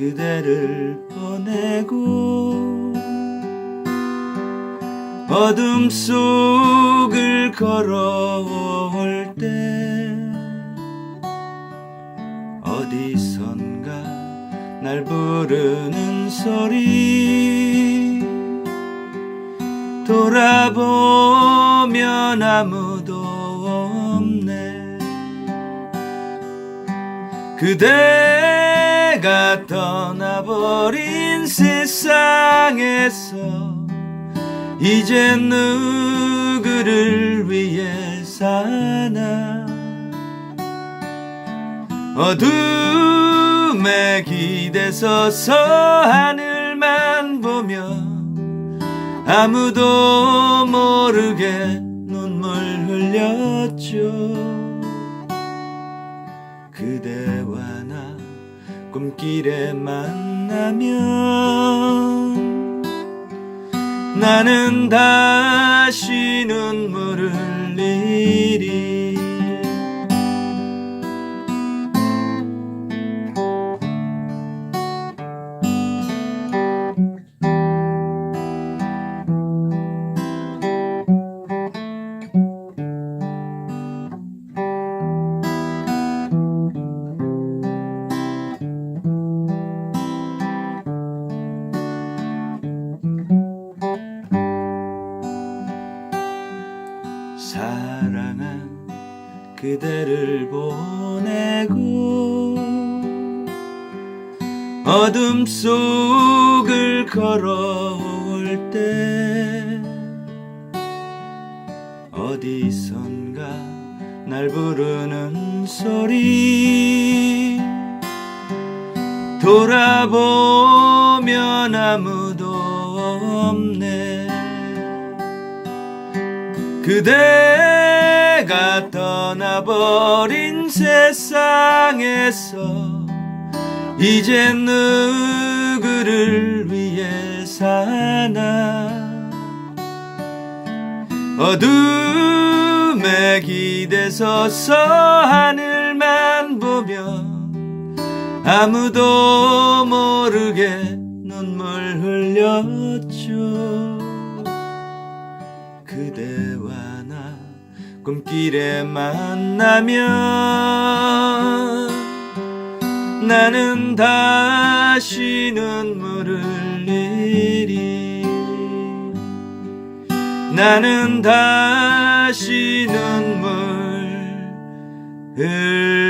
그대를 보내고 어둠 속을 걸어올 때 어디선가 날 부르는 소리 돌아보면 아무도 없네. 그대 가 떠나버린 세상에서 이제 누구를 위해 사나? 어둠에 기대서 서 하늘만 보며 아무도 모르게 눈물 흘렸죠. 꿈 길에 만나면 나는 다시 눈물을 흘리리 사랑한 그대를 보내고 어둠 속을 걸어올 때 어디선가 날 부르는 소리 돌아보면 아무도 없네 그대가 떠나버린 세상에서 이제 누구를 위해 사나? 어둠에 기대서서 하늘만 보며 아무도 모르게 눈물 흘렸죠 그대와 나 꿈길에 만나면 나는 다시 눈물을 흘리리. 나는 다시 눈물 흘리리